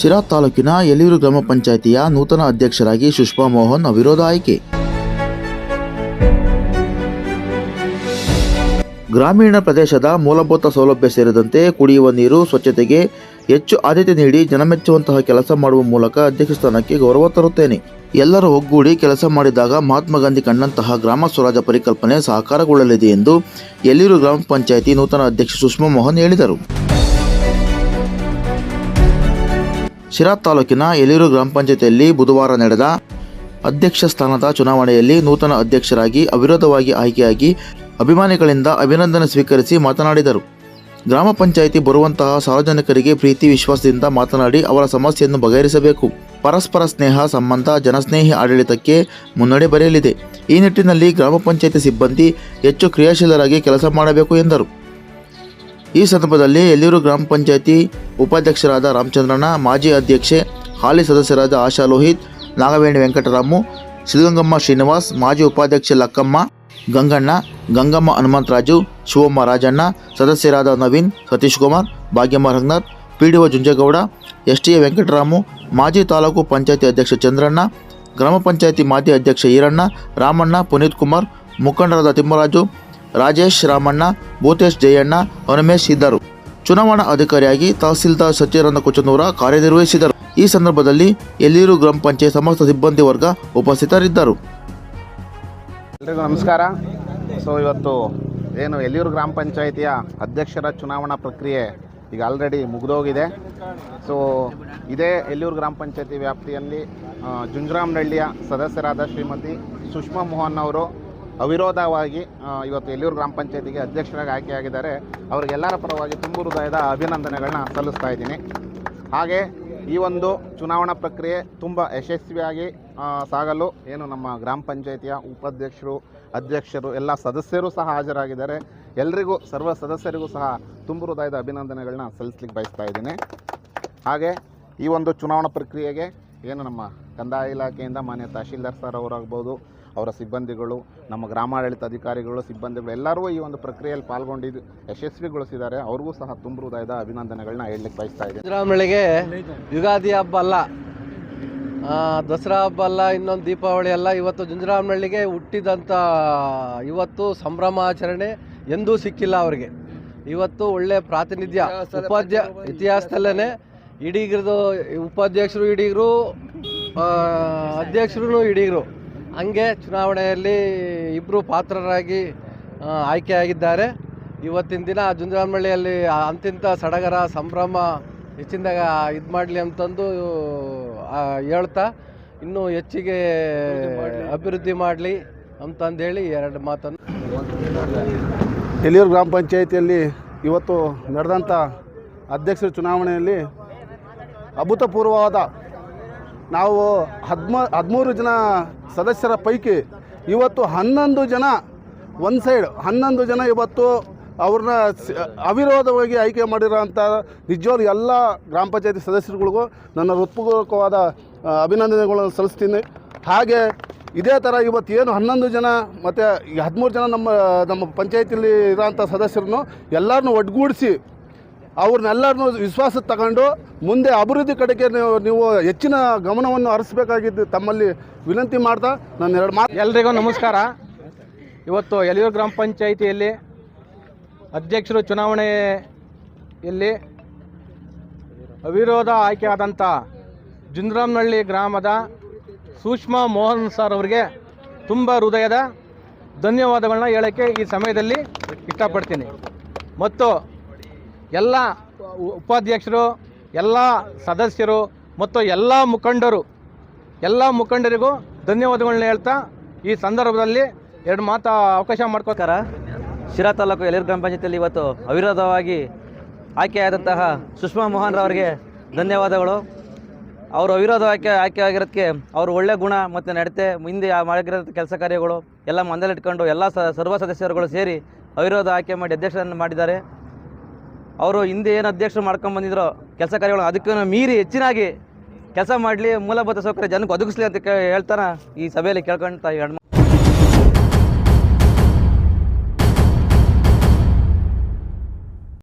ಶಿರಾ ತಾಲೂಕಿನ ಯಲೂರು ಗ್ರಾಮ ಪಂಚಾಯಿತಿಯ ನೂತನ ಅಧ್ಯಕ್ಷರಾಗಿ ಸುಷ್ಮಾ ಮೋಹನ್ ಅವಿರೋಧ ಆಯ್ಕೆ. ಗ್ರಾಮೀಣ ಪ್ರದೇಶದ ಮೂಲಭೂತ ಸೌಲಭ್ಯ ಸೇರಿದಂತೆ ಕುಡಿಯುವ ನೀರು, ಸ್ವಚ್ಛತೆಗೆ ಹೆಚ್ಚು ಆದ್ಯತೆ ನೀಡಿ ಜನಮೆಚ್ಚುವಂತಹ ಕೆಲಸ ಮಾಡುವ ಮೂಲಕ ಅಧ್ಯಕ್ಷ ಸ್ಥಾನಕ್ಕೆ ಗೌರವ ತರುತ್ತೇನೆ. ಎಲ್ಲರೂ ಒಗ್ಗೂಡಿ ಕೆಲಸ ಮಾಡಿದಾಗ ಮಹಾತ್ಮ ಗಾಂಧಿ ಕಂಡಂತಹ ಗ್ರಾಮ ಸ್ವರಾಜ ಪರಿಕಲ್ಪನೆ ಸಾಕಾರಗೊಳ್ಳಲಿದೆ ಎಂದು ಯಲೂರು ಗ್ರಾಮ ಪಂಚಾಯಿತಿ ನೂತನ ಅಧ್ಯಕ್ಷ ಸುಷ್ಮಾ ಮೋಹನ್ ಹೇಳಿದರು. ಶಿರಾ ತಾಲೂಕಿನ ಯಲೂರು ಗ್ರಾಮ ಪಂಚಾಯತಿಯಲ್ಲಿ ಬುಧವಾರ ನಡೆದ ಅಧ್ಯಕ್ಷ ಸ್ಥಾನದ ಚುನಾವಣೆಯಲ್ಲಿ ನೂತನ ಅಧ್ಯಕ್ಷರಾಗಿ, ಅವಿರೋಧವಾಗಿ ಆಯ್ಕೆಯಾಗಿ ಅಭಿಮಾನಿಗಳಿಂದ ಅಭಿನಂದನೆ ಸ್ವೀಕರಿಸಿ ಮಾತನಾಡಿದರು. ಗ್ರಾಮ ಪಂಚಾಯಿತಿ ಬರುವಂತಹ ಸಾರ್ವಜನಿಕರಿಗೆ ಪ್ರೀತಿ, ವಿಶ್ವಾಸದಿಂದ ಮಾತನಾಡಿ ಅವರ ಸಮಸ್ಯೆಯನ್ನು ಬಗೆಹರಿಸಬೇಕು. ಪರಸ್ಪರ ಸ್ನೇಹ ಸಂಬಂಧ, ಜನಸ್ನೇಹಿ ಆಡಳಿತಕ್ಕೆ ಮುನ್ನಡೆ ಬರೆಯಲಿದೆ. ಈ ನಿಟ್ಟಿನಲ್ಲಿ ಗ್ರಾಮ ಪಂಚಾಯಿತಿ ಸಿಬ್ಬಂದಿ ಹೆಚ್ಚು ಕ್ರಿಯಾಶೀಲರಾಗಿ ಕೆಲಸ ಮಾಡಬೇಕು ಎಂದರು. ಈ ಸಂದರ್ಭದಲ್ಲಿ ಯಲ್ಲೂರು ಗ್ರಾಮ ಪಂಚಾಯತಿ ಉಪಾಧ್ಯಕ್ಷರಾದ ರಾಮಚಂದ್ರಣ್ಣ, ಮಾಜಿ ಅಧ್ಯಕ್ಷೆ, ಹಾಲಿ ಸದಸ್ಯರಾದ ಆಶಾ ಲೋಹಿತ್, ನಾಗವೇಣಿ ವೆಂಕಟರಾಮು, ಸಿದ್ಧಗಂಗಮ್ಮ ಶ್ರೀನಿವಾಸ್, ಮಾಜಿ ಉಪಾಧ್ಯಕ್ಷೆ ಲಕ್ಕಮ್ಮ, ಗಂಗಣ್ಣ, ಗಂಗಮ್ಮ ಹನುಮಂತರಾಜು, ಶಿವಮ್ಮ ರಾಜಣ್ಣ, ಸದಸ್ಯರಾದ Naveen, Satish Kumar, Bhagyamma Ranganath P D O Junjegowda S T A Venkataramu, ಮಾಜಿ ತಾಲೂಕು ಪಂಚಾಯತಿ ಅಧ್ಯಕ್ಷ ಚಂದ್ರಣ್ಣ, ಗ್ರಾಮ ಪಂಚಾಯತಿ ಮಾಜಿ ಅಧ್ಯಕ್ಷ ಈರಣ್ಣ, ರಾಮಣ್ಣ, ಪುನೀತ್ ಕುಮಾರ್, ಮುಖಂಡರಾದ ತಿಮ್ಮರಾಜು ರಾಜೇಶ್ ರಾಮಣ್ಣ, ಭೂತೇಶ್ ಜಯಣ್ಣ, ರಮೇಶ್ ಇದ್ದರು. ಚುನಾವಣಾ ಅಧಿಕಾರಿಯಾಗಿ ತಹಸೀಲ್ದಾರ್ ಸತ್ಯಾನಂದ ಕುಚನೂರ ಕಾರ್ಯನಿರ್ವಹಿಸಿದರು. ಈ ಸಂದರ್ಭದಲ್ಲಿ ಎಲ್ಲೀರು ಗ್ರಾಮ ಪಂಚಾಯತ್ ಸಮಸ್ತ ಸಿಬ್ಬಂದಿ ವರ್ಗ ಉಪಸ್ಥಿತರಿದ್ದರು. ಎಲ್ರಿಗೂ ನಮಸ್ಕಾರ. ಸೊ, ಇವತ್ತು ಏನು ಎಲ್ಲೂರು ಗ್ರಾಮ ಪಂಚಾಯಿತಿಯ ಅಧ್ಯಕ್ಷರ ಚುನಾವಣಾ ಪ್ರಕ್ರಿಯೆ ಈಗ ಆಲ್ರೆಡಿ ಮುಗಿದೋಗಿದೆ. ಸೊ ಇದೇ ಎಲ್ಲೂರು ಗ್ರಾಮ ಪಂಚಾಯತಿ ವ್ಯಾಪ್ತಿಯಲ್ಲಿ ಜುಂಜರಾಮನಹಳ್ಳಿಯ ಸದಸ್ಯರಾದ ಶ್ರೀಮತಿ ಸುಷ್ಮಾ ಮೋಹನ್ ಅವರು ಅವಿರೋಧವಾಗಿ ಇವತ್ತು ಎಲ್ಲೂರು ಗ್ರಾಮ ಪಂಚಾಯತಿಗೆ ಅಧ್ಯಕ್ಷರಾಗಿ ಆಯ್ಕೆಯಾಗಿದ್ದಾರೆ. ಅವರಿಗೆಲ್ಲರ ಪರವಾಗಿ ತುಂಬು ಹೃದಯದ ಅಭಿನಂದನೆಗಳನ್ನ ಸಲ್ಲಿಸ್ತಾ ಇದ್ದೀನಿ. ಹಾಗೆ ಈ ಒಂದು ಚುನಾವಣಾ ಪ್ರಕ್ರಿಯೆ ತುಂಬ ಯಶಸ್ವಿಯಾಗಿ ಸಾಗಲು ಏನು ನಮ್ಮ ಗ್ರಾಮ ಪಂಚಾಯಿತಿಯ ಉಪಾಧ್ಯಕ್ಷರು, ಅಧ್ಯಕ್ಷರು, ಎಲ್ಲ ಸದಸ್ಯರು ಸಹ ಹಾಜರಾಗಿದ್ದಾರೆ. ಎಲ್ರಿಗೂ, ಸರ್ವ ಸದಸ್ಯರಿಗೂ ಸಹ ತುಂಬು ಹೃದಯದ ಅಭಿನಂದನೆಗಳನ್ನ ಸಲ್ಲಿಸ್ಲಿಕ್ಕೆ ಬಯಸ್ತಾ ಇದ್ದೀನಿ. ಹಾಗೆ ಈ ಒಂದು ಚುನಾವಣಾ ಪ್ರಕ್ರಿಯೆಗೆ ಏನು ನಮ್ಮ ಕಂದಾಯ ಇಲಾಖೆಯಿಂದ ಮಾನ್ಯ ತಹಶೀಲ್ದಾರ್ ಸರ್ ಅವರಾಗ್ಬೋದು ಅವರ ಸಿಬ್ಬಂದಿಗಳು, ನಮ್ಮ ಗ್ರಾಮಾಡಳಿತ ಅಧಿಕಾರಿಗಳು, ಸಿಬ್ಬಂದಿಗಳು ಎಲ್ಲರೂ ಈ ಒಂದು ಪ್ರಕ್ರಿಯೆಯಲ್ಲಿ ಪಾಲ್ಗೊಂಡಿದ್ದು, ಯಶಸ್ವಿಗೊಳಿಸಿದ್ದಾರೆ. ಅವ್ರಿಗೂ ಸಹ ತುಂಬ ಹೃದಯದ ಅಭಿನಂದನೆಗಳನ್ನ ಹೇಳಲಿಕ್ಕೆ ಬಯಸ್ತಾ ಇದ್ದೀನಿ. ಯುಗಾದಿ ಹಬ್ಬ ಅಲ್ಲ. ದಸರಾ ಹಬ್ಬ ಅಲ್ಲ, ಇನ್ನೊಂದು ದೀಪಾವಳಿ ಅಲ್ಲ. ಇವತ್ತು ಜುಂಜರಾಮನಹಳ್ಳಿಗೆ ಹುಟ್ಟಿದಂಥ ಇವತ್ತು ಸಂಭ್ರಮಾಚರಣೆ ಎಂದೂ ಸಿಕ್ಕಿಲ್ಲ ಅವರಿಗೆ. ಇವತ್ತು ಒಳ್ಳೆ ಪ್ರಾತಿನಿಧ್ಯ, ಉಪಾಧ್ಯ ಇತಿಹಾಸದಲ್ಲೇ ಇಡೀಗ್ರದು ಉಪಾಧ್ಯಕ್ಷರು ಇಡೀಗರು ಅಧ್ಯಕ್ಷರು ಇಡೀಗರು. ಹಂಗೆ ಚುನಾವಣೆಯಲ್ಲಿ ಇಬ್ಬರು ಪಾತ್ರರಾಗಿ ಆಯ್ಕೆಯಾಗಿದ್ದಾರೆ. ಇವತ್ತಿನ ದಿನ ಜುಂಜಾನಮಳ್ಳಿಯಲ್ಲಿ ಅಂತಿಂತ ಸಡಗರ, ಸಂಭ್ರಮ ಹೆಚ್ಚಿನದಾಗ ಇದು ಮಾಡಲಿ ಅಂತಂದು ಹೇಳ್ತಾ, ಇನ್ನೂ ಹೆಚ್ಚಿಗೆ ಅಭಿವೃದ್ಧಿ ಮಾಡಲಿ ಅಂತಂದೇಳಿ ಎರಡು ಮಾತನ್ನು. ಎಲಿಯೂರು ಗ್ರಾಮ ಪಂಚಾಯಿತಿಯಲ್ಲಿ ಇವತ್ತು ನಡೆದಂಥ ಅಧ್ಯಕ್ಷರ ಚುನಾವಣೆಯಲ್ಲಿ ಅಭೂತಪೂರ್ವವಾದ ನಾವು ಹದ್ಮ ಹದಿಮೂರು ಜನ ಸದಸ್ಯರ ಪೈಕಿ ಇವತ್ತು ಹನ್ನೊಂದು ಜನ ಒಂದು ಸೈಡ್, ಹನ್ನೊಂದು ಜನ ಇವತ್ತು ಅವ್ರನ್ನ ಅವಿರೋಧವಾಗಿ ಆಯ್ಕೆ ಮಾಡಿರೋಂಥ ನಿಜವಾದ ಎಲ್ಲ ಗ್ರಾಮ ಪಂಚಾಯತಿ ಸದಸ್ಯರುಗಳಿಗೂ ನನ್ನ ಹೃತ್ಪೂರ್ವಕವಾದ ಅಭಿನಂದನೆಗಳನ್ನು ಸಲ್ಲಿಸ್ತೀನಿ. ಹಾಗೆ ಇದೇ ಥರ ಇವತ್ತು ಏನು ಹನ್ನೊಂದು ಜನ ಮತ್ತು ಹದಿಮೂರು ಜನ ನಮ್ಮ ನಮ್ಮ ಪಂಚಾಯತಿಯಲ್ಲಿ ಇರೋಂಥ ಸದಸ್ಯರನ್ನು ಎಲ್ಲರನ್ನೂ ಒಡ್ಗೂಡಿಸಿ ಅವ್ರನ್ನೆಲ್ಲರನ್ನೂ ವಿಶ್ವಾಸ ತಗೊಂಡು ಮುಂದೆ ಅಭಿವೃದ್ಧಿ ಕಡೆಗೆ ನೀವು ಹೆಚ್ಚಿನ ಗಮನವನ್ನು ಹರಿಸ್ಬೇಕಾಗಿದ್ದು ತಮ್ಮಲ್ಲಿ ವಿನಂತಿ ಮಾಡ್ತಾ ನಾನು ಎರಡು ಮಾತು ಎಲ್ರಿಗೂ ನಮಸ್ಕಾರ. ಇವತ್ತು ಯಲಿಯೂರು ಗ್ರಾಮ ಪಂಚಾಯಿತಿಯಲ್ಲಿ ಅಧ್ಯಕ್ಷರು ಚುನಾವಣೆಯಲ್ಲಿ ಅವಿರೋಧ ಆಯ್ಕೆಯಾದಂಥ ಜುಂದ್ರಾಮ್ನಹಳ್ಳಿ ಗ್ರಾಮದ ಸೂಕ್ಷ್ಮ ಮೋಹನ್ ಸರ್ ಅವರಿಗೆ ತುಂಬ ಹೃದಯದ ಧನ್ಯವಾದಗಳನ್ನ ಹೇಳೋಕ್ಕೆ ಈ ಸಮಯದಲ್ಲಿ ಇಷ್ಟಪಡ್ತೀನಿ. ಮತ್ತು ಎಲ್ಲ ಉಪಾಧ್ಯಕ್ಷರು, ಎಲ್ಲ ಸದಸ್ಯರು ಮತ್ತು ಎಲ್ಲ ಮುಖಂಡರು, ಎಲ್ಲ ಮುಖಂಡರಿಗೂ ಧನ್ಯವಾದಗಳನ್ನ ಹೇಳ್ತಾ ಈ ಸಂದರ್ಭದಲ್ಲಿ ಎರಡು ಮಾತು ಅವಕಾಶ ಮಾಡ್ಕೋತಾರ ಶಿರಾ ತಾಲೂಕು ಯಲೂರು ಗ್ರಾಮ ಪಂಚಾಯತಿಯಲ್ಲಿ ಇವತ್ತು ಅವಿರೋಧವಾಗಿ ಆಯ್ಕೆಯಾದಂತಹ ಸುಷ್ಮಾ ಮೋಹನ್ ರವರಿಗೆ ಧನ್ಯವಾದಗಳು. ಅವರು ಅವಿರೋಧ ಆಯ್ಕೆ ಆಯ್ಕೆ ಆಗಿರೋದಕ್ಕೆ ಅವರು ಒಳ್ಳೆ ಗುಣ ಮತ್ತು ನಡತೆ ಮುಂದೆ ಮಾಡಿರೋ ಕೆಲಸ ಕಾರ್ಯಗಳು ಎಲ್ಲ ಮಂದಲಿಟ್ಕೊಂಡು ಎಲ್ಲ ಸರ್ವ ಸದಸ್ಯರುಗಳು ಸೇರಿ ಅವಿರೋಧ ಆಯ್ಕೆ ಮಾಡಿ ಅಧ್ಯಕ್ಷರನ್ನು ಮಾಡಿದ್ದಾರೆ. ಅವರು ಹಿಂದೆ ಏನು ಅಧ್ಯಕ್ಷರು ಮಾಡ್ಕೊಂಡು ಬಂದಿದ್ರು ಕೆಲಸ ಕಾರ್ಯಗಳು ಅದಕ್ಕೂ ಮೀರಿ ಹೆಚ್ಚಿನಾಗಿ ಕೆಲಸ ಮಾಡಲಿ, ಮೂಲಭೂತ ಸೌಕರ್ಯ ಜನಕ್ಕೆ ಒದಗಿಸ್ಲಿ ಅಂತ ಹೇಳ್ತಾನೆ ಈ ಸಭೆಯಲ್ಲಿ ಕೇಳ್ಕೊಂತ ಎರಡು